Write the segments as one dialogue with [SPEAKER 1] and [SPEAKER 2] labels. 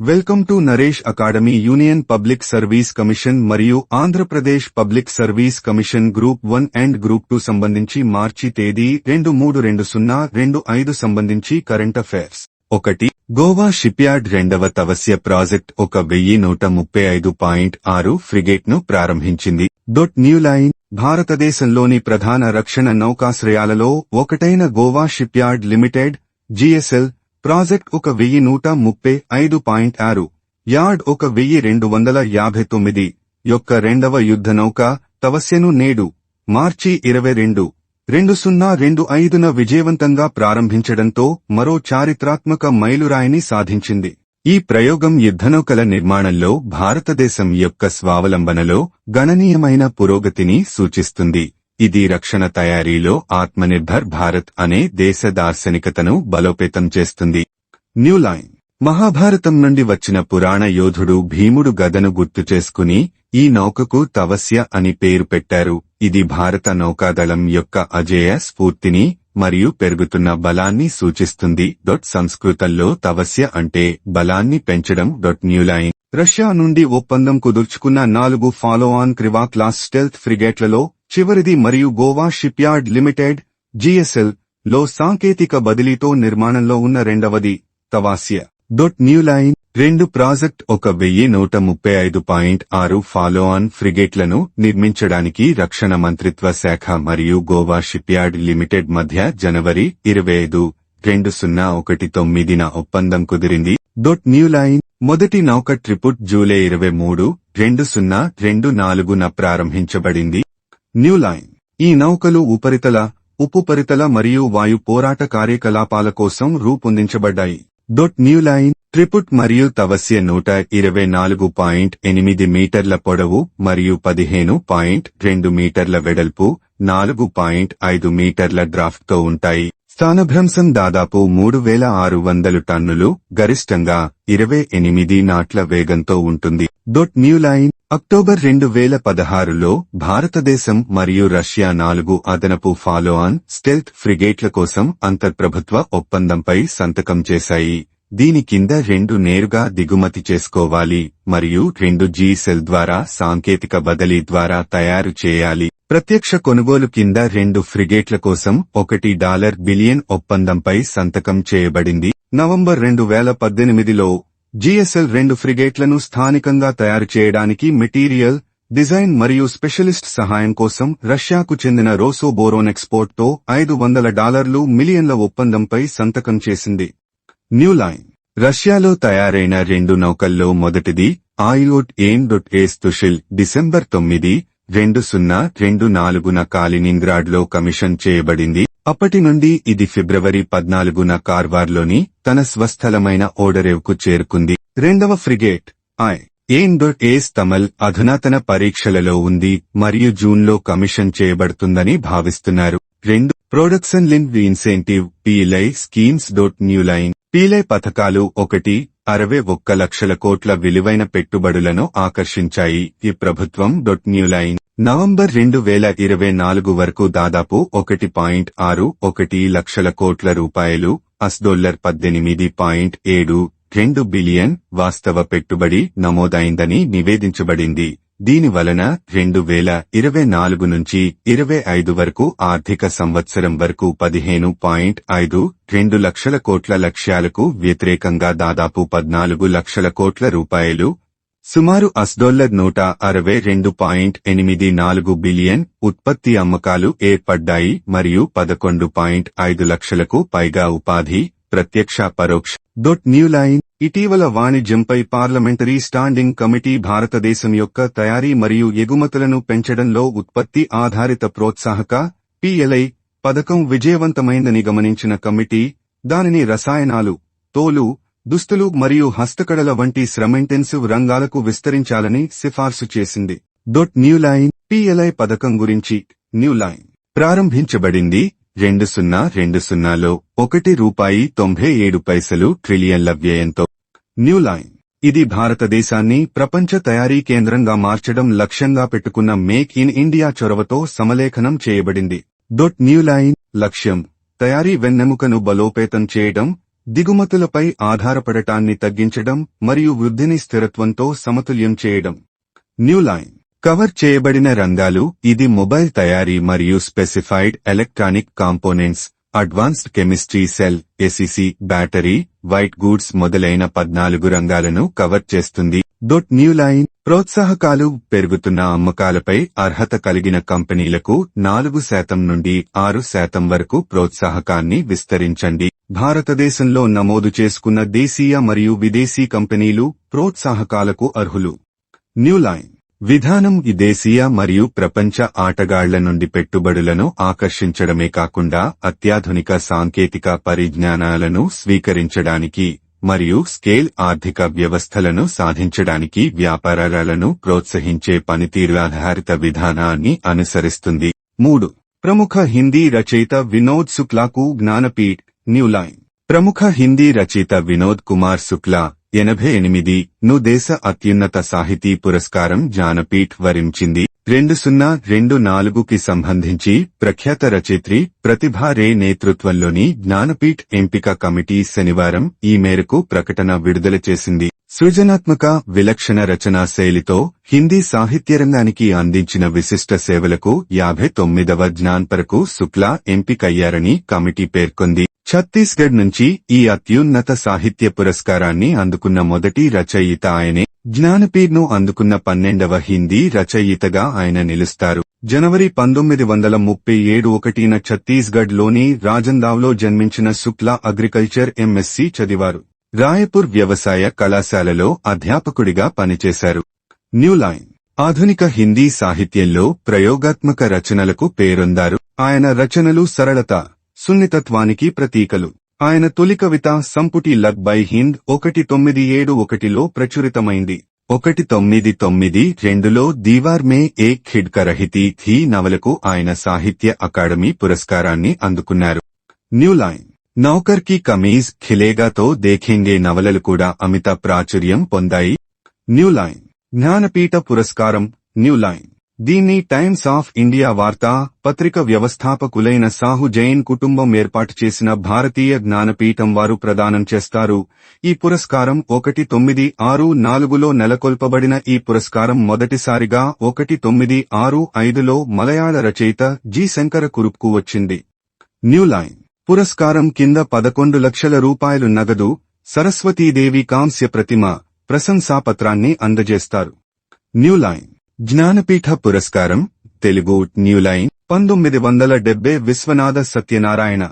[SPEAKER 1] Welcome to Naresh academy union public service commission మరియు Andhra Pradesh public service commission group one and group two సంబంధించి మార్చి తేదీ రెండు మూడు రెండు సున్నా రెండు ఐదు సంబంధించి కరెంట్ అఫైర్స్. ఒకటి గోవా షిప్యార్డ్ రెండవ తవస్య ప్రాజెక్ట్ ఒక వెయ్యి నూట ముప్పై ఐదు పాయింట్ ఆరు ఫ్రిగేట్ను ప్రారంభించింది. డొట్ న్యూ లైన్ భారతదేశంలోని ప్రధాన రక్షణ నౌకాశ్రయాలలో ఒకటైన Goa shipyard limited GSL project ఒక వెయ్యి నూట ముప్పై ఐదు పాయింట్ ఆరు యార్డ్ ఒక వెయ్యి రెండు వందల యాభై తొమ్మిది యొక్క రెండవ యుద్ధ నౌక తవస్యను నేడు మార్చి ఇరవై రెండు రెండు సున్నా రెండు ఐదున విజయవంతంగా ప్రారంభించడంతో మరో చారిత్రాత్మక మైలురాయిని సాధించింది. ఈ ప్రయోగం యుద్ధనౌకల నిర్మాణంలో భారతదేశం యొక్క స్వావలంబనలో గణనీయమైన పురోగతిని సూచిస్తుంది. ఇది రక్షణ తయారీలో ఆత్మనిర్భర్ భారత్ అనే దేశ దార్శనికతను బలోపేతం చేస్తుంది. New line. మహాభారతం నుండి వచ్చిన పురాణ యోధుడు భీముడు గదను గుర్తు చేసుకుని ఈ నౌకకు తవస్య అని పేరు పెట్టారు. ఇది భారత నౌకాదళం యొక్క అజేయ స్ఫూర్తిని మరియు పెరుగుతున్న బలాన్ని సూచిస్తుంది. డొట్ సంస్కృతంలో తవస్య అంటే బలాన్ని పెంచడం. డొట్ న్యూలైన్ రష్యా నుండి ఒప్పందం కుదుర్చుకున్న నాలుగు follow on Krivak class stealth ఫ్రిగేట్లలో చివరిది మరియు గోవా షిప్యార్డ్ లిమిటెడ్ జిఎస్ఎల్లో సాంకేతిక బదిలీతో నిర్మాణంలో ఉన్న రెండవది తవాస్య. డొట్ న్యూ లైన్ రెండు ప్రాజెక్ట్ ఒక వెయ్యి నూట ముప్పై ఐదు పాయింట్ ఆరు ఫాలో ఆన్ ఫ్రిగేట్లను నిర్మించడానికి రక్షణ మంత్రిత్వ శాఖ మరియు గోవా షిప్యార్డ్ లిమిటెడ్ మధ్య జనవరి ఇరవై ఐదు రెండు సున్నా ఒకటి తొమ్మిదిన ఒప్పందం కుదిరింది. డొట్ న్యూ లైన్ మొదటి నౌక ట్రిపుట్ జూలై ఇరవై మూడు రెండు సున్నా రెండు నాలుగున ప్రారంభించబడింది. New line. ఈ నౌకలు ఉపరితల ఉపరితల మరియు వాయు పోరాట కార్యకలాపాల కోసం రూపొందించబడ్డాయి. డొట్ న్యూ లైన్ ట్రిపుట్ మరియు తవస్య నూట ఇరవై నాలుగు పాయింట్ ఎనిమిది మీటర్ల పొడవు మరియు పదిహేను పాయింట్ రెండు మీటర్ల వెడల్పు నాలుగు పాయింట్ ఐదు మీటర్ల డ్రాఫ్ట్తో ఉంటాయి. స్థానభ్రంశం దాదాపు మూడు వేల ఆరు వందలు టన్నులు గరిష్టంగా ఇరవై ఎనిమిది నాట్ల వేగంతో ఉంటుంది. డొట్ న్యూ లైన్ అక్టోబర్ రెండు వేల పదహారులో భారతదేశం మరియు రష్యా నాలుగు అదనపు ఫాలో ఆన్ స్టెల్త్ ఫ్రిగేట్ల కోసం అంతర్ప్రభుత్వ ఒప్పందంపై సంతకం చేశాయి. దీని కింద రెండు నేరుగా దిగుమతి చేసుకోవాలి మరియు రెండు జీ సెల్ ద్వారా సాంకేతిక బదిలీ ద్వారా తయారు చేయాలి. ప్రత్యక్ష కొనుగోలు కింద రెండు ఫ్రిగేట్ల కోసం ఒకటి డాలర్ బిలియన్ ఒప్పందంపై సంతకం చేయబడింది. నవంబర్ రెండు వేల పద్దెనిమిదిలో జీఎస్ఎల్ రెండు ఫ్రిగేట్లను స్థానికంగా తయారు చేయడానికి మెటీరియల్ డిజైన్ మరియు స్పెషలిస్ట్ సహాయం కోసం రష్యాకు చెందిన రోసో బోరోన్ ఎక్స్పోర్ట్తో ఐదు వందల డాలర్లు మిలియన్ల ఒప్పందంపై సంతకం చేసింది. New line. రష్యాలో తయారైన రెండు నౌకల్లో మొదటిది ఆయిలోట్ ఏన్ డొట్ ఏస్ తుషిల్ డిసెంబర్ తొమ్మిది రెండు సున్నా రెండు నాలుగున కాలినింగ్రాడ్లో కమిషన్ చేయబడింది. అప్పటి నుండి ఇది ఫిబ్రవరి పద్నాలుగున కార్వార్లోని తన స్వస్థలమైన ఓడరేవ్కు చేరుకుంది. రెండవ frigate I. N. Dot S Tamal అధునాతన పరీక్షలలో ఉంది మరియు జూన్లో కమిషన్ చేయబడుతుందని భావిస్తున్నారు. రెండు. Production linked incentive PLI schemes dot new line PLI పథకాలు ఒకటి అరవై ఒక్క లక్షల కోట్ల విలువైన పెట్టుబడులను ఆకర్షించాయి. ఈ ప్రభుత్వం డొట్ న్యూ లైన్ నవంబర్ రెండు వేల ఇరవై నాలుగు వరకు దాదాపు ఒకటి పాయింట్ ఆరు ఒకటి లక్షల కోట్ల రూపాయలు అస్డొల్లర్ పద్దెనిమిది పాయింట్ ఏడు రెండు బిలియన్ వాస్తవ పెట్టుబడి నమోదైందని నివేదించబడింది. దీని వలన రెండు వేల ఇరవై నాలుగు నుంచి ఇరవై ఐదు వరకు ఆర్థిక సంవత్సరం వరకు పదిహేను పాయింట్ ఐదు రెండు లక్షల కోట్ల లక్ష్యాలకు వ్యతిరేకంగా దాదాపు పద్నాలుగు లక్షల కోట్ల రూపాయలు సుమారు అస్డోల్లర్ నూట అరవై రెండు పాయింట్ ఎనిమిది నాలుగు బిలియన్ ఉత్పత్తి అమ్మకాలు ఏర్పడ్డాయి మరియు పదకొండు పాయింట్ ఐదు లక్షలకు పైగా ఉపాధి ప్రత్యక్ష పరోక్ష. డొట్ న్యూ లైన్ ఇటీవల వాణిజ్యంపై పార్లమెంటరీ స్టాండింగ్ కమిటీ భారతదేశం యొక్క తయారీ మరియు ఎగుమతులను పెంచడంలో ఉత్పత్తి ఆధారిత ప్రోత్సాహక పిఎల్ఐ పథకం విజయవంతమైందని గమనించిన కమిటీ దానిని రసాయనాలు తోలు దుస్తులు మరియు హస్తకళల వంటి శ్రమింటెన్సివ్ రంగాలకు విస్తరించాలని సిఫార్సు చేసింది. డొట్ న్యూలైన్ పిఎల్ఐ పథకం గురించి న్యూలైన్ ప్రారంభించబడింది. రెండు సున్నా రెండు సున్నాలో ఒకటి రూపాయి తొంభై ఏడు పైసలు ట్రిలియన్ల వ్యయంతో. New line. ఇది భారతదేశాన్ని ప్రపంచ తయారీ కేంద్రంగా మార్చడం లక్ష్యంగా పెట్టుకున్న మేక్ ఇన్ ఇండియా చొరవతో సమలేఖనం చేయబడింది. Dot new line. లక్ష్యం. తయారీ వెన్నెముకను బలోపేతం చేయడం దిగుమతులపై ఆధారపడటాన్ని తగ్గించడం మరియు వృద్ధిని స్థిరత్వంతో సమతుల్యం చేయడం. New line. కవర్ చేయబడిన రంగాలు ఇది మొబైల్ తయారీ మరియు specified electronic components advanced chemistry cell ACC battery white goods మొదలైన పద్నాలుగు రంగాలను కవర్ చేస్తుంది. డొట్ న్యూ లైన్ ప్రోత్సాహకాలు పెరుగుతున్న అమ్మకాలపై అర్హత కలిగిన కంపెనీలకు నాలుగు శాతం నుండి ఆరు శాతం వరకు ప్రోత్సాహకాన్ని విస్తరించండి. భారతదేశంలో నమోదు చేసుకున్న దేశీయ మరియు విదేశీ కంపెనీలు ప్రోత్సాహకాలకు అర్హులు. న్యూ లైన్ విధానం ఈ దేశీయ మరియు ప్రపంచ ఆటగాళ్ళ నుండి పెట్టుబడులను ఆకర్షించడమే కాకుండా అత్యాధునిక సాంకేతిక పరిజ్ఞానాలను స్వీకరించడానికి మరియు స్కేల్ ఆర్థిక వ్యవస్థలను సాధించడానికి వ్యాపారాలను ప్రోత్సహించే పనితీరు ఆధారిత విధానాన్ని అనుసరిస్తుంది. మూడు. ప్రముఖ హిందీ రచయిత వినోద్ శుక్లాకు జ్ఞానపీఠ్ న్యూలైన్ ప్రముఖ హిందీ రచయిత వినోద్ కుమార్ శుక్లా ఎనభై ఎనిమిది ను దేశ అత్యున్నత సాహితీ పురస్కారం జ్ఞానపీఠ్ వరించింది. రెండు సున్నా రెండు నాలుగుకి సంబంధించి ప్రఖ్యాత రచయిత్రి ప్రతిభా రే నేతృత్వంలోని జ్ఞానపీఠ్ ఎంపిక కమిటీ శనివారం ఈ మేరకు ప్రకటన విడుదల చేసింది. సృజనాత్మక విలక్షణ రచనా శైలితో హిందీ సాహిత్య రంగానికి అందించిన విశిష్ట సేవలకు యాభై తొమ్మిదవ జ్ఞాన్పరకు శుక్లా ఎంపికయ్యారని కమిటీ పేర్కొంది. ఛత్తీస్గఢ్ నుంచి ఈ అత్యున్నత సాహిత్య పురస్కారాన్ని అందుకున్న మొదటి రచయిత ఆయనే. జ్ఞానపీర్ను అందుకున్న పన్నెండవ హిందీ రచయితగా ఆయన నిలుస్తారు. జనవరి పంతొమ్మిది వందల ముప్పై ఏడు ఒకటిన ఛత్తీస్గఢ్లోని రాజందావ్లో జన్మించిన శుక్లా అగ్రికల్చర్ ఎంఎస్సి చదివారు. రాయపూర్ వ్యవసాయ కళాశాలలో అధ్యాపకుడిగా పనిచేశారు. New line. ఆధునిక హిందీ సాహిత్యంలో ప్రయోగాత్మక రచనలకు పేరొందారు. ఆయన రచనలు సరళత సున్నితత్వానికి ప్రతీకలు. ఆయన తొలి కవిత సంపుటి లగ్ బై హింద్ ఒకటి తొమ్మిది ఏడు ఒకటిలో ప్రచురితమైంది. ఒకటి తొమ్మిది తొమ్మిది రెండులో దీవార్ మే ఏ ఖిడ్క రహితి థీ నవలకు ఆయన సాహిత్య అకాడమీ పురస్కారాన్ని అందుకున్నారు. New line. నౌకర్కి కమీజ్ ఖిలేగాతో దేఖేంగే నవలలు కూడా అమిత ప్రాచుర్యం పొందాయి. New line. జ్ఞానపీఠ పురస్కారం. New line. దీన్ని టైమ్స్ ఆఫ్ ఇండియా వార్తా పత్రిక వ్యవస్థాపకులైన సాహు జైన్ కుటుంబం ఏర్పాటు చేసిన భారతీయ జ్ఞానపీఠం వారు ప్రదానం చేస్తారు. ఈ పురస్కారం ఒకటి తొమ్మిది ఆరు నాలుగులో నెలకొల్పబడిన ఈ పురస్కారం మొదటిసారిగా ఒకటి తొమ్మిది ఆరు ఐదులో మలయాళ రచయిత జి. శంకర కురుప్కు వచ్చింది. New line. పురస్కారం కింద పదకొండు లక్షల రూపాయలు నగదు సరస్వతీదేవి కాంస్య ప్రతిమ ప్రశంసాపత్రాన్ని అందజేస్తారు. న్యూలైన్ జ్ఞానపీఠ పురస్కారం తెలుగు న్యూ లైన్ పంతొమ్మిది వందల డెబ్బై విశ్వనాథ సత్యనారాయణ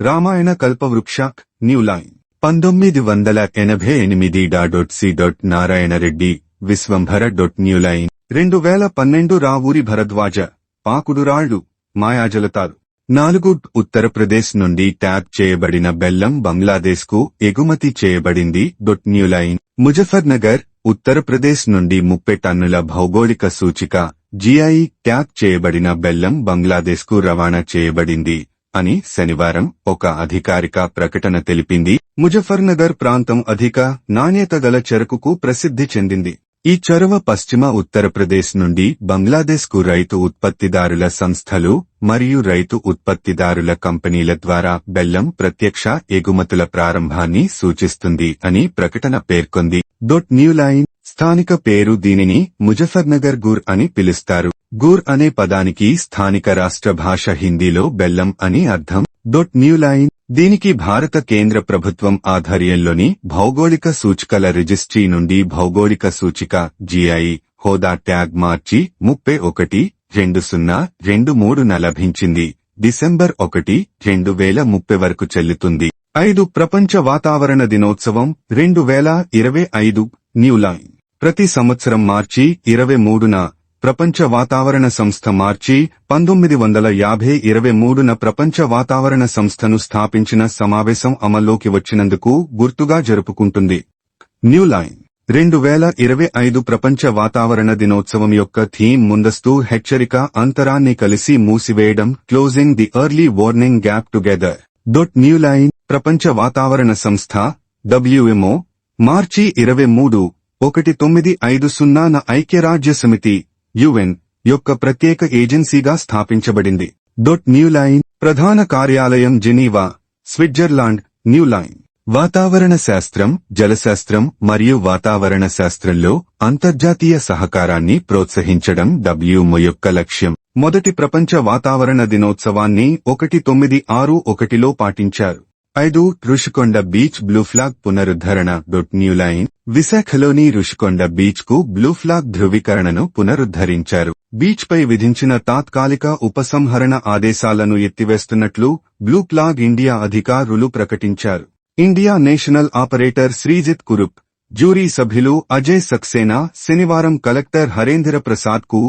[SPEAKER 1] రామాయణ కల్పవృక్ష న్యూ లైన్. పంతొమ్మిది వందల ఎనభై ఎనిమిది dot C dot Narayana Reddy Vishwambhara dot new line. రెండు వేల పన్నెండు రావూరి భరద్వాజ పాకుడురాళ్ళు మాయాజలతారు. నాలుగు ఉత్తరప్రదేశ్ నుండి ట్యాప్ చేయబడిన బెల్లం బంగ్లాదేశ్కు ఎగుమతి చేయబడింది dot new line. Muzaffarnagar Uttar Pradesh నుండి ముప్పై టన్నుల భౌగోళిక సూచిక జిఐ ట్యాగ్ చేయబడిన బెల్లం బంగ్లాదేశ్కు రవాణా చేయబడింది అని శనివారం ఒక అధికారిక ప్రకటన తెలిపింది. ముజఫర్నగర్ ప్రాంతం అధిక నాణ్యత గల చెరకుకు ప్రసిద్ధి చెందింది. ఈ చొరవ పశ్చిమ ఉత్తరప్రదేశ్ నుండి బంగ్లాదేశ్కు రైతు ఉత్పత్తిదారుల సంస్థలు మరియు రైతు ఉత్పత్తిదారుల కంపెనీల ద్వారా బెల్లం ప్రత్యక్ష ఎగుమతుల ప్రారంభాన్ని సూచిస్తుంది అని ప్రకటన పేర్కొంది. Dot new line. స్థానిక పేరు దీనిని ముజఫర్నగర్ గూర్ అని పిలుస్తారు. గూర్ అనే పదానికి స్థానిక రాష్ట్ర భాష హిందీలో బెల్లం అని అర్థం. Dot new line. దీనికి భారత కేంద్ర ప్రభుత్వం ఆధ్వర్యంలోని భౌగోళిక సూచికల రిజిస్ట్రీ నుండి భౌగోళిక సూచిక జిఐ హోదా ట్యాగ్ మార్చి ముప్పై ఒకటి రెండు సున్నా రెండు మూడున లభించింది. డిసెంబర్ ఒకటి రెండు వేల ముప్పై వరకు చెల్లుతుంది. ఐదు ప్రపంచ వాతావరణ దినోత్సవం రెండు వేల ఇరవై ఐదు న్యూలైన్ ప్రతి సంవత్సరం మార్చి ఇరవై మూడున ప్రపంచ వాతావరణ సంస్థ మార్చి పంతొమ్మిది వందల యాభై ఇరవై మూడున ప్రపంచ వాతావరణ సంస్థను స్థాపించిన సమావేశం అమల్లోకి వచ్చినందుకు గుర్తుగా జరుపుకుంటుంది. New line. రెండు వేల ఇరవై ఐదు ప్రపంచ వాతావరణ దినోత్సవం యొక్క థీమ్ ముందస్తు హెచ్చరిక అంతరాన్ని కలిసి మూసివేయడం closing the early warning gap together. Dot new line. ప్రపంచ వాతావరణ సంస్థ డబ్ల్యూఎంఓ మార్చి ఇరవై మూడు ఒకటి తొమ్మిది ఐదు సున్నాన ఐక్యరాజ్య సమితి యుఎన్ యొక్క ప్రత్యేక ఏజెన్సీగా స్థాపించబడింది. డొట్ న్యూలైన్ ప్రధాన కార్యాలయం జెనీవా స్విట్జర్లాండ్ న్యూలైన్ వాతావరణ శాస్త్రం జలశాస్త్రం మరియు వాతావరణ శాస్త్రంలో అంతర్జాతీయ సహకారాన్ని ప్రోత్సహించడం డబ్ల్యూమో యొక్క లక్ష్యం. మొదటి ప్రపంచ వాతావరణ దినోత్సవాన్ని ఒకటి తొమ్మిది ఆరు ఒకటిలో పాటించారు. ఐదు రుషికొండ బీచ్ బ్లూ ఫ్లాగ్ పునరుద్ధరణ. డొట్ న్యూలైన్ విశాఖలోని రుషికొండ బీచ్కు ధృవీకరణను పునరుద్ధరించారు. బీచ్ పై విధించిన తాత్కాలిక ఉపసంహరణ ఆదేశాలను ఎత్తివేస్తున్నట్లు బ్లూప్లాగ్ ఇండియా అధికారులు ప్రకటించారు. India national operator Sreejith Kurup jury సభ్యులు అజయ్ సక్సేనా శనివారం కలెక్టర్ హరేంద్ర ప్రసాద్కు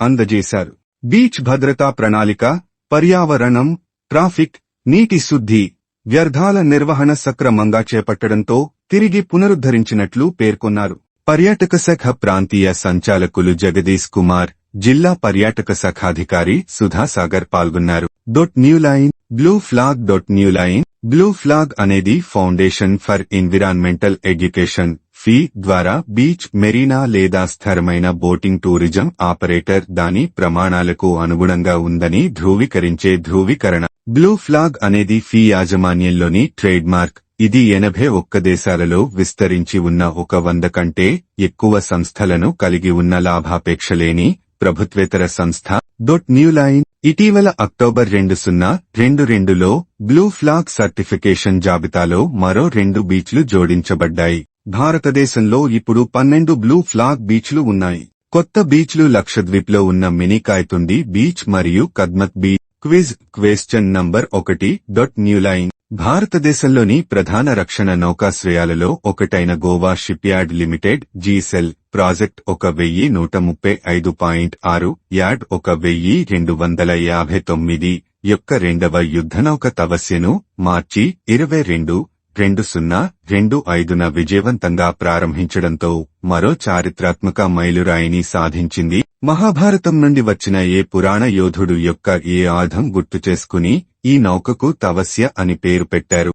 [SPEAKER 1] అందజేశారు. బీచ్ భద్రతా ప్రణాళిక పర్యావరణం ట్రాఫిక్ నీటి శుద్ధి వ్యర్థాల నిర్వహణ సక్రమంగా చేపట్టడంతో తిరిగి పునరుద్ధరించినట్లు పేర్కొన్నారు. పర్యాటక శాఖ ప్రాంతీయ సంచాలకులు జగదీష్ కుమార్ జిల్లా పర్యాటక శాఖాధికారి సుధాసాగర్ పాల్గొన్నారు. Dot new line blue flag dot new line blue flag అనేది foundation for environmental education FEE ద్వారా బీచ్ మెరీనా లేదా స్థిరమైన బోటింగ్ టూరిజం ఆపరేటర్ దాని ప్రమాణాలకు అనుగుణంగా ఉందని ధృవీకరించే ధృవీకరణ. బ్లూ ఫ్లాగ్ అనేది ఫీ యాజమాన్యంలోని ట్రేడ్ మార్క్ ఇది ఎనభై ఒక్క దేశాలలో విస్తరించి ఉన్న ఒక వంద కంటే ఎక్కువ సంస్థలను కలిగి ఉన్న లాభాపేక్ష లేని ప్రభుత్వేతర సంస్థ. డొట్ న్యూ లైన్ ఇటీవల అక్టోబర్ రెండు సున్నా రెండు రెండులో బ్లూ ఫ్లాగ్ సర్టిఫికేషన్ జాబితాలో మరో రెండు బీచ్లు జోడించబడ్డాయి. భారతదేశంలో ఇప్పుడు పన్నెండు బ్లూ ఫ్లాగ్ బీచ్లు ఉన్నాయి. కొత్త బీచ్లు లక్షద్వీప్లో ఉన్న మినీకాయతుండి బీచ్ మరియు Kadmat beach quiz question number ఒకటి డొట్ న్యూ లైన్. భారతదేశంలోని ప్రధాన రక్షణ నౌకాశ్రయాలలో ఒకటైన గోవా షిప్యార్డ్ లిమిటెడ్ జీసెల్ ప్రాజెక్ట్ ఒక వెయ్యి నూట ముప్పై ఐదు పాయింట్ ఆరు యార్డ్ ఒక వెయ్యి రెండు వందల యాభై తొమ్మిది యొక్క రెండవ యుద్ధనౌక తవస్యను మార్చి ఇరవై రెండు రెండు సున్నా రెండు ఐదున విజయవంతంగా ప్రారంభించడంతో మరో చారిత్రాత్మక మైలురాయిని సాధించింది. మహాభారతం నుండి వచ్చిన ఏ పురాణ యోధుడు యొక్క ఏ ఆధం గుర్తు చేసుకుని ఈ నౌకకు తవస్య అని పేరు పెట్టారు.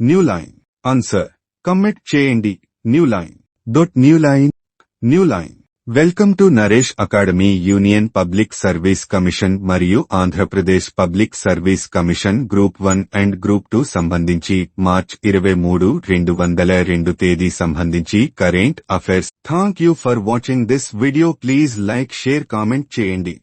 [SPEAKER 1] New line. ఆన్సర్. కమెంట్ చేయండి. New line. Dot new line. New line. Welcome to Naresh academy union public service commission మరియు Andhra Pradesh public service commission group one and group two సంబంధించి మార్చ్ ఇరవై మూడు రెండు వందల రెండు తేదీ సంబంధించి current affairs. Thank you for watching this video please like share comment చేయండి.